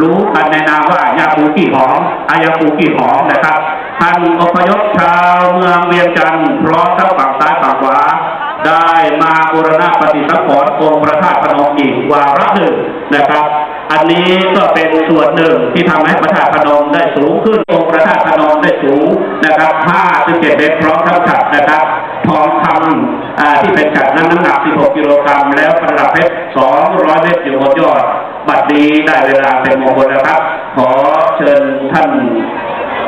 รู้กันในนามว่ายาปูกี่หอมอายาปูกี่หอมนะครับท่านอพยพชาวเมืองเวียงจันทร์พร้อมทั้งฝั่งซ้ายฝั่งขวาได้มาบูรณะปฏิสังขรณ์องค์พระธาตุพนมอีกวาระหนึ่งนะครับ อันนี้ก็เป็นส่วนหนึ่งที่ทำให้พระธาตุพนมได้สูงขึ้นองค์พระธาตุพนมได้สูงนะครับ57เมตรพร้อมทั้งฉัดนะครับทองคำที่เป็นฉัดนั้นน้ำหนัก 16 กิโลกรัมแล้วประดับเพชร 200 เมตรอยู่บนยอด บัดนี้ได้เวลาเป็นมงคลนะครับ ขอเชิญท่าน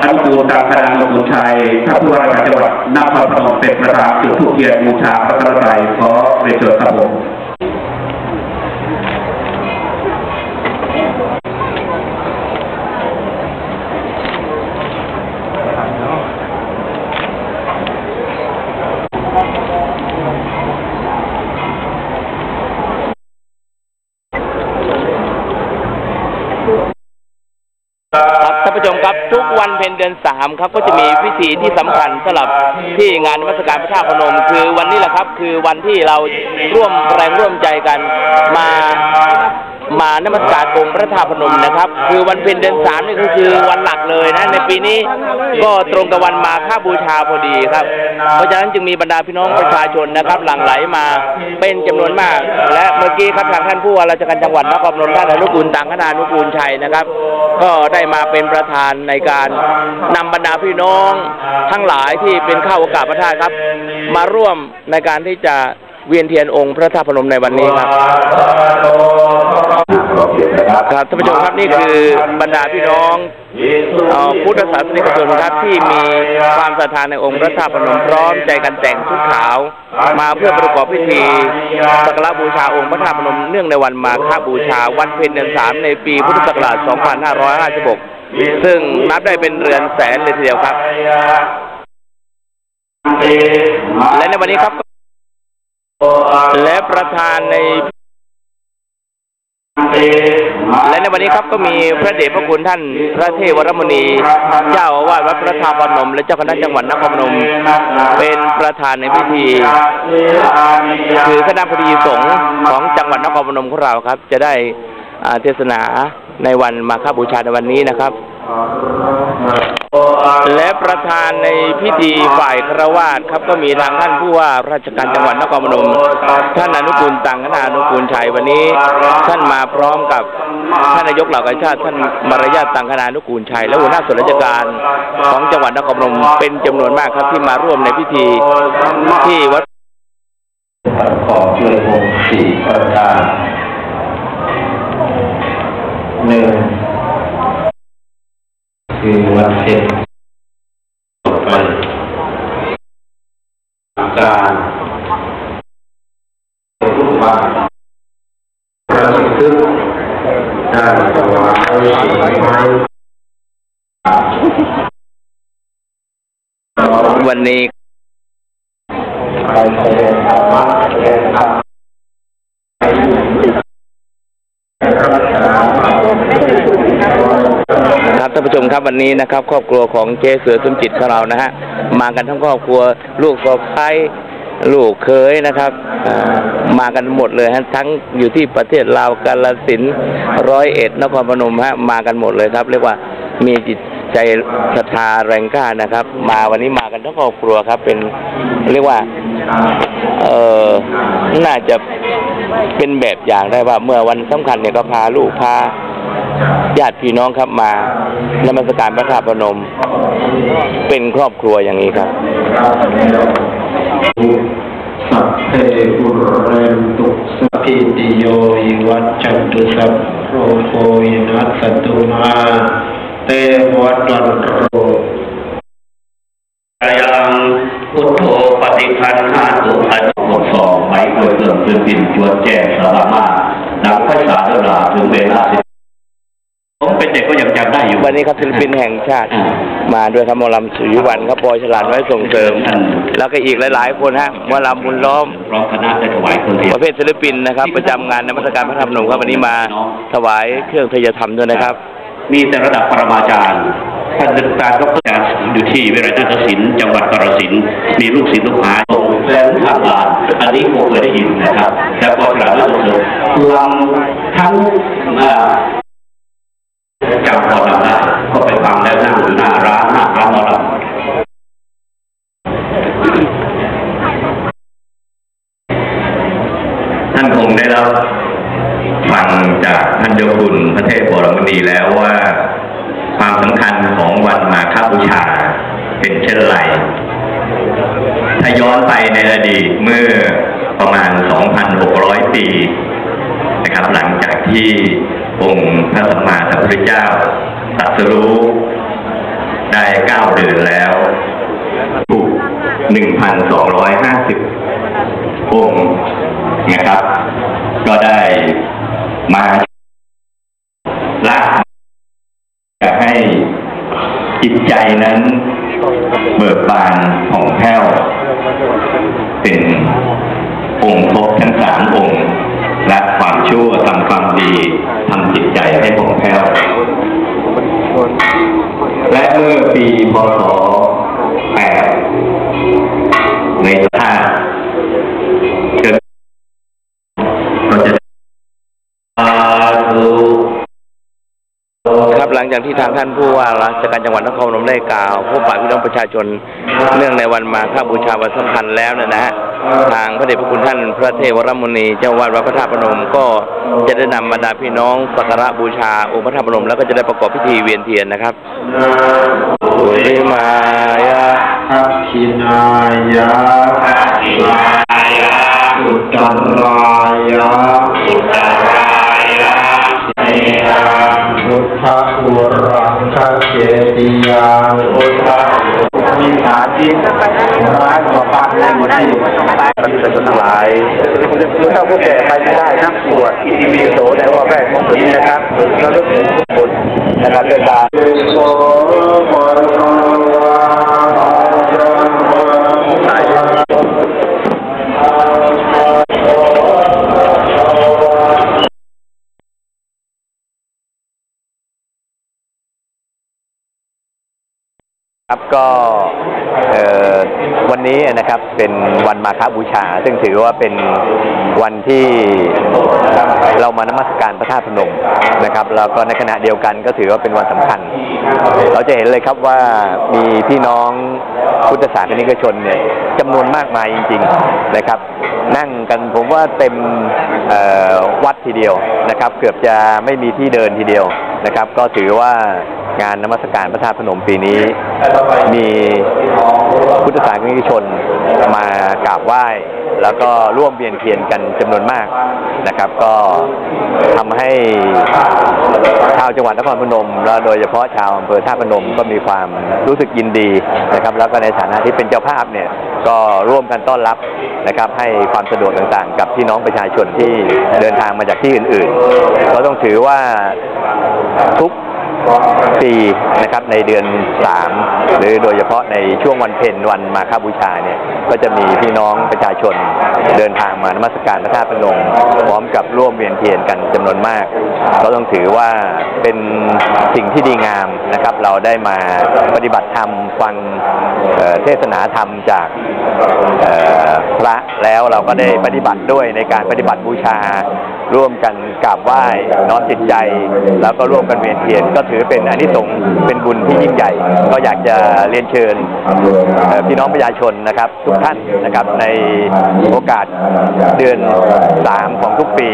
อนุกูลตามคณะอนุนชัยท่านผู้ว่าราชการจังหวัดนครพนมเป็นประธานจุดธูปเทียนบูชาพระกรไตรขอเรียนเชิญครับผม ครับท่านผู้ ชมครับทุกวันเพ็ญเดือนสามครับก็จะมีพิธีที่สำคัญสำหรับที่งานนมัสการพระธาตุพนม คือวันนี้แหละครับ คือวันที่เราร่วมแรงร่วมใจกันมา มานมัสการองค์พระธาตุพนมนะครับ คือวันเพ็ญเดือนสามนี่ก็คือวันหลักเลยนะ ในปีนี้ก็ตรงกับวันมาฆบูชาพอดีครับ เพราะฉะนั้นจึงมีบรรดาพี่น้องประชาชนนะครับ หลั่งไหลมาเป็นจำนวนมาก และเมื่อกี้ครับทางท่านผู้ว่าราชการจังหวัดนครพนมท่านอนุกูลต่างคณานุกูลชัยนะครับ ก็ได้มาเป็นประธานในการนำบรรดาพี่น้องทั้งหลายที่เป็นข้าโอากาสพระธาตุครับ มาร่วมในการที่จะ เวียนเทียนองค์พระธาตุพนมในวันนี้ครับครับท่านผู้ชมครับนี่คือบรรดาพี่น้องเอ่อพุทธศาสนิกชนครับที่มีความศรัทธาในองค์พระธาตุพนมพร้อมใจกันแต่งชุดขาว มาเพื่อประกอบพิธีสักการะบูชาองค์พระธาตุพนมเนื่องในวันมาฆบูชาวันเพ็ญเดือนสามในปีพุทธศักราช 2556 ซึ่งนับได้เป็นเรือนแสนเลยทีเดียวครับและในวันนี้ครับ และประธานในและในวันนี้ครับก็มีพระเดชพระคุณท่านพระเทวรมุนีเจ้าอาวาสวัดพระธาตุพนม และเจ้าคณะจังหวัดนครพนม เป็นประธานในพิธีคือคณะพอดีสงฆ์ของจังหวัดนครพนมของเราครับ จะได้เทศนาในวันมาฆบูชาในวันนี้นะครับ และประธานในพิธีฝ่ายครวาสครับก็มีทางท่านผู้ว่าราชการจังหวัดนครพนมท่านอนุกูลตังคณานุกูลชัยวันนี้ ท่านมาพร้อมกับท่านนายกเหล่ากาชาติท่านมารยาทตังคณานุกูลชัยและหัวหน้าส่วนราชการของจังหวัดนครพนมเป็นจำนวนมากครับที่มาร่วมในพิธีที่วัดขอช่วยผมสี่ประการหนึ่งคือวันเพ็ญต่อไป การรูปบาทพระสึกได้ถวายสิ่งไม้วันนี้ไปแสดงธรรมะแสดงธรรมรักษา ครับ ท่านผู้ชมครับวันนี้นะครับ ครอบครัวของเจเสือสมจิตของเรานะฮะมากันทั้งครอบครัวลูกสะใภ้ลูกเคยนะครับมากันหมดเลยฮะทั้งอยู่ที่ประเทศลาวกาลสินร้อยเอ็ดนครพนมฮะมากันหมดเลยครับ เรียกว่ามีจิตใจศรัทธาแรงกล้านะครับ มาวันนี้มากันทั้งครอบครัวครับ เป็นเรียกว่าเออน่าจะเป็นแบบอย่างได้ว่าเมื่อวันสำคัญเนี่ยก็พาลูกพา ญาติพี่น้องครับมานมัสการพระธาตุพนม เป็นครอบครัวอย่างนี้ครับสัพเพบุเรนตุสัพพิติโยวิวัจจันตุสัพโรโคยนัสตุมาเตวัตตันโร ยังจำได้อยู่วันนี้ครับศิลปินแห่งชาติ มาด้วยครับหมอลำสุริวันครับปอยฉลาดไว้ส่งเสริม แล้วก็อีกหลาย ๆ คนฮะหมอลำบุญล้อมพร้อมคณะได้ถวายคนเดียปวระเภทศิลปินนะครับ ประจำงานนมัสการพระธรรมนมครับวันนี้มาถวายเครื่องทยธรรมด้วยนะครับ มีแต่ระดับปรมาจารย์ท่านอาจารย์ดรอาจารย์อยู่ที่วิทยาลัยนาฏศิลป์จังหวัดกาฬสินธุ์มีลูกศิษย์ลูกหาส่งแล้วทำงานอันนี้คงเคยได้ยินนะครับ แล้วก็กล่าวว่าส่งเสริมรวมทั้ง 讲好了。อ องค์พระสัมมาสัมพุทธเจ้าตรัสรู้ ได้เก้าเดือนแล้วถูก1,250องร้อยห้าสิบองค์นะครับ ก็ได้มาละจะให้จิตใจนั้นเบิกบานผ่องแผ้ว เป็นองค์ครบทั้งสามองค์ พศ8ในท่าเกิดก็จะสาธุครับหลังจากที่ทางท่านผู้ว่าราชการจังหวัดนครพนมได้กล่าวพบปะพี่น้องประชาชนเนื่องในวันมาฆบูชาวันสำคัญแล้วเนยนะฮะ ทางพระเดชพระคุณท่านพระเทวรมุนีเจ้าวาดวัดพระธาตุพนมก็จะได้นำบรรดาพี่น้องสักการะบูชาองค์พระธาตุพนมแล้วก็จะได้ประกอบพิธีเวียนเทียนนะครับสุริมายะทักขินายะอุตตรายะพุทธ อุรังคเจติยังอุทธมีสาธิตร้ายกว่อปากและหมดที่ประชาชนทั้งหลายผู้เฒ่าผู้แก่ไปไม่ได้นักบวดอิติปิโสในว่าแรกของปีนะครับเราลึกถึงบุญนะครับเดินทางโสมรณวา ครับก็วันนี้นะครับเป็นวันมาฆบูชา ซึ่งถือว่าเป็นวันที่เรามานมัสการพระธาตุพนมนะครับแล้วก็ในขณะเดียวกันก็ถือว่าเป็นวันสำคัญ เราจะเห็นเลยครับว่ามีพี่น้องพุทธศาสนิกชนเนี่ยจำนวนมากมายจริง ๆนะครับ นั่งกันผมว่าเต็มวัดทีเดียวนะครับ เกือบจะไม่มีที่เดินทีเดียว นะครับ ก็ถือว่างานนมัสการพระธาตุพนมปีนี้ มีพุทธศาสนิกชนมากราบไหว้ แล้วก็ร่วมเวียนเทียนกันจำนวนมากนะครับ ก็ทำให้ชาวจังหวัดนครพนม และโดยเฉพาะชาวอำเภอท่าพนมก็มีความรู้สึกยินดีนะครับ แล้วก็ในฐานะที่เป็นเจ้าภาพเนี่ยก็ร่วมกันต้อนรับนะครับ ให้ความสะดวกต่างๆ กับพี่น้องประชาชนที่เดินทางมาจากที่อื่นๆ ก็ต้องถือว่า thúc ปีนะครับในเดือน 3 หรือโดยเฉพาะในช่วงวันเพ็ญวันมาฆบูชาเนี่ยก็จะมีพี่น้องประชาชนเดินทางมานมัสการพระธาตุพนมพร้อมกับร่วมเวียนเทียนกันจำนวนมาก ก็ต้องถือว่าเป็นสิ่งที่ดีงามนะครับ เราได้มาปฏิบัติธรรมฟังเทศนาธรรมจากพระแล้วเราก็ได้ปฏิบัติด้วยในการปฏิบัติบูชา ร่วมกันกราบไหว้น้อมจิตใจ แล้วก็ร่วมกันเวียนเทียนก็ถือือเป็นอานิสงส์เป็นบุญที่ยิ่งใหญ่ ก็อยากจะเรียนเชิญพี่น้องประชาชนนะครับ ทุกท่านนะครับในโอกาสเดือนสามของทุกปี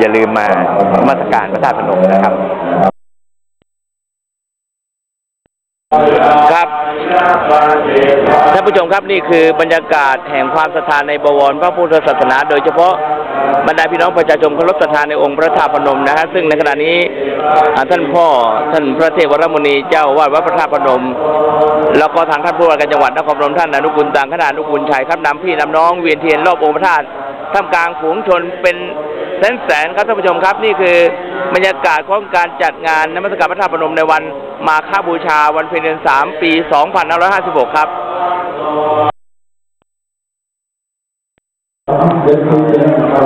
อย่าลืมมามาสการพระธาตุพนมนะครับครับท่านผู้ชมครับนี่คือบรรยากาศแห่งความศรัทธาในบวรพระพุทธศาสนา โดยเฉพาะ บรรดาพี่น้องประชาชนเคารพศรัทธาในองค์พระธาตุพนมนะฮะซึ่งในขณะนี้ท่านพ่อท่านพระเทวรมุนีเจ้าวาดวัดพระธาตุพนม แล้วก็ทางท่านผู้ว่าการจังหวัดนครพนมท่านอนุกุลต่างขนาดอนุกุลชัยครับนำพี่นำน้องเวียนเทียนรอบองค์พระธาตุท่ามกลางฝูงชนเป็นแสนแสนครับท่านผู้ชมครับนี่คือบรรยากาศของการจัดงานนมัสการพระธาตุพนมในวันมาฆบูชาวันเพ็ญเดือนสามปี2556ครับ ข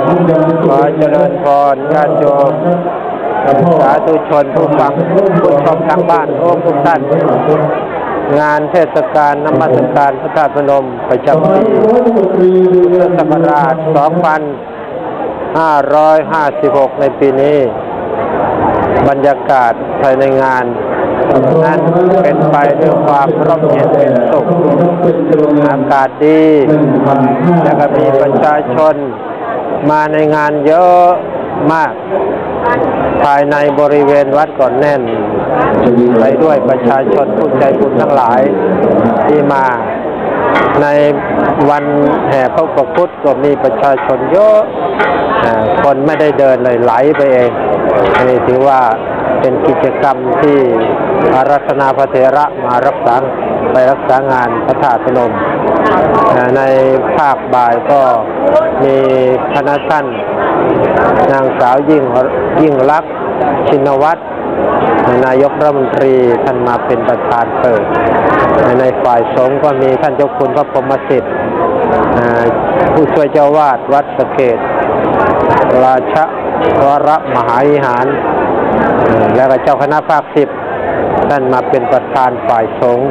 อเจริญพรญาติโยมสาธุชนผู้ฟังผู้ชมทางบ้านโอ้ทุกท่าน งานเทศกาลนมัสการพระธาตุพนมประจำปีพุทธศักราช 2556 ในปีนี้ บรรยากาศภายในงานนั้นเป็นไปด้วยความร่มเย็นเป็นสุขอากาศดี แล้วก็มีประชาชน มาในงานเยอะมาก ภายในบริเวณวัดก่อนแน่น ไปด้วยประชาชนผู้ใจบุญทั้งหลายที่มาในวันแห่พระประพุทธก็มีประชาชนเยอะ คนไม่ได้เดินเลยไหลไปเอง อันนี้ถือว่าเป็นกิจกรรมที่ อารัธนาพระเถระมารักษาไปรักษางานพระธาตุพนมอ่าในภาคบ่ายก็มีคณะท่านนางสาวยิ่งยิ่งลักษณ์ชินวัตรนายกรัฐมนตรีท่านมาเป็นประธานเปิด ในฝ่ายสงฆ์ก็มีท่านเจ้าคุณพระพรหมสิทธิ์อ่าผู้ช่วยเจ้าวาดวัดสะเกตราชวรมหาวิหารอ่าแล้วก็เจ้าคณะภาคสิบ ท่านมาเป็นประธานฝ่ายสงฆ์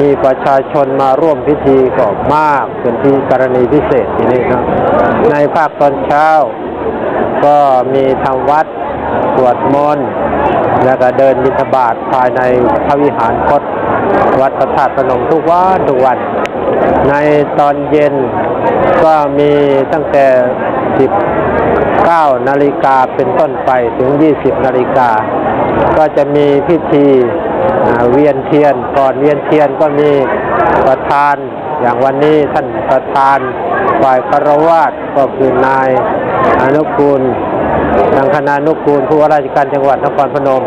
มีประชาชนมาร่วมพิธีก็มากเป็นที่กรณีพิเศษที่นี่ครับในภาคตอนเช้า ก็มีทำวัดสวดมนต์แล้วก็เดินบิณฑบาตภายในพระวิหารคตวัดพระธาตุพนมทุกวันทุกวัน ในตอนเย็นก็มีตั้งแต่ 9 นาฬิกาเป็นต้นไปถึง 20 นาฬิกา ก็จะมีพิธีเวียนเทียน ก่อนเวียนเทียนก็มีประธาน อย่างวันนี้ท่านประธานฝ่ายคารวาสก็คือนายอนุกูลทางคณะอนุกูลผู้ว่าราชการจังหวัดนครพนม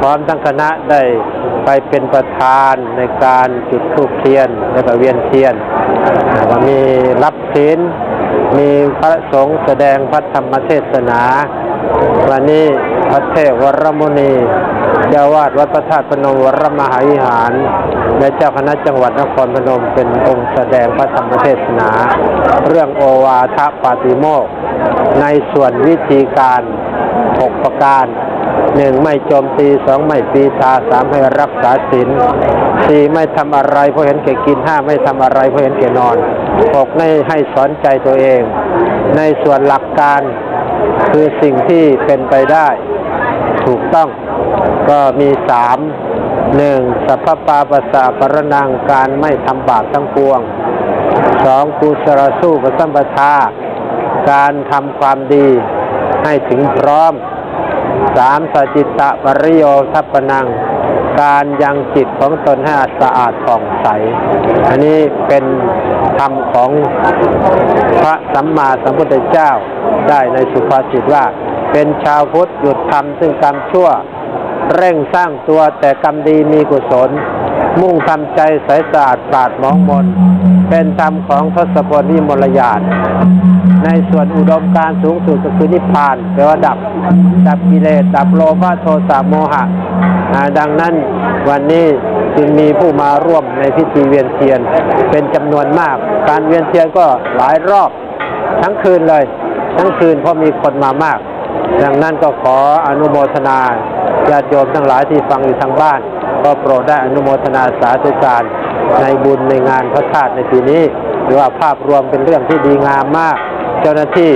พร้อมทั้งคณะได้ไปเป็นประธานในการจุดธูปเทียนและก็เวียนเทียนก็มีรับศีล มีพระสงฆ์แสดงพระธรรมเทศนา วันนี้พระเทพวรมุนี เจ้าวาดวัดพระธาตุพนมวรมหาวิหาร และเจ้าคณะจังหวัดนครพนมเป็นองค์แสดงพระธรรมเทศนา เรื่องโอวาทปาติโมกในส่วนวิธีการหกประการ หนึ่งไม่โจมตีสองไม่ปีตาสามให้รักษาศีลสี่ไม่ทำอะไรเพราะเห็นแก่กินห้าไม่ทำอะไรเพราะเห็นแก่นอนหกไม่ให้สอนใจตัวเอง ในส่วนหลักการคือสิ่งที่เป็นไปได้ ถูกต้องก็มีสามหนึ่งสัพพปาปสสะปรนังการไม่ทำบาปทั้งปวงสองกุศลสู้กับสัมปทาการทำความดีให้ถึงพร้อม สามสจิตะปริโยทัปปนัง การยังจิตของตนให้สะอาดผ่องใส อันนี้เป็นธรรมของพระสัมมาสัมพุทธเจ้าได้ในสุภาษิตว่า เป็นชาวพุทธหยุดทำซึ่งกรรมชั่ว เร่งสร้างตัวแต่กรรมดีมีกุศล มุ่งทำใจใสสะอาดปราดมองมน เป็นธรรมของทศพลวิมลยานในส่วนอุดมการสูงสุดก็คือนิพพานแปลว่าดับ ดับกิเลส ดับโลภะโทสะโมหะ ดังนั้นวันนี้จึงมีผู้มาร่วมในพิธีเวียนเทียนเป็นจำนวนมาก การเวียนเทียนก็หลายรอบ ทั้งคืนเลย ทั้งคืนเพราะมีคนมามาก ดังนั้นก็ขออนุโมทนาญาติโยมทั้งหลายที่ฟังอยู่ทางบ้าน ก็โปรดได้อนุโมทนาสาธุการ ในบุญในงานพระธาตุในปีนี้หรือว่าภาพรวมเป็นเรื่องที่ดีงามมาก เจ้าหน้าที่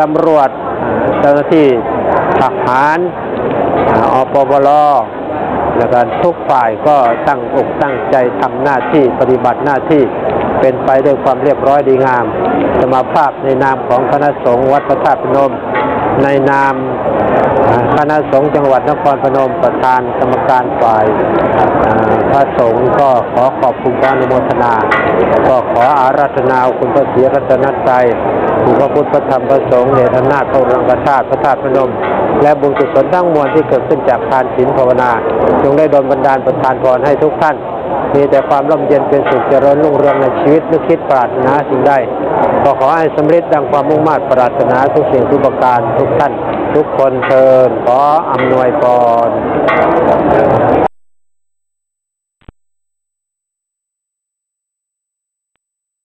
ตำรวจเจ้าหน้าที่ทหารอปปลแล้วก็ทุกฝ่ายก็ตั้งอกตั้งใจทำหน้าที่ปฏิบัติหน้าที่เป็นไปด้วยความเรียบร้อยดีงาม สมาภาพในนามของคณะสงฆ์วัดพระธาตุพนม ในนามคณะสงฆ์จังหวัดนครพนมประธานกรรมการฝ่ายพระสงฆ์ก็ขอขอบคุณพระอนุโมทนา ก็ขออาราธนาคุณพระศรีรัตนตรัยคุณพระพุทธพระธรรมพระสงฆ์เดชอำนาจพระรังกธาตุพระธาตุพนม และบุญกุศลทั้งมวลที่เกิดขึ้นจากทานศีลภาวนา จงได้ดลบันดาลประทานพรให้ทุกท่าน มีแต่ความร่มเย็นเป็นสุขเจริญรุ่งเรืองในชีวิตนึกคิดปรารถนาสิ่งใดก็ขอให้สำเร็จดังความมุ่งมา่ปรารถนาทุกสิ่งทุกประการทุกท่าน ทุกคนเทินขออำนวยพร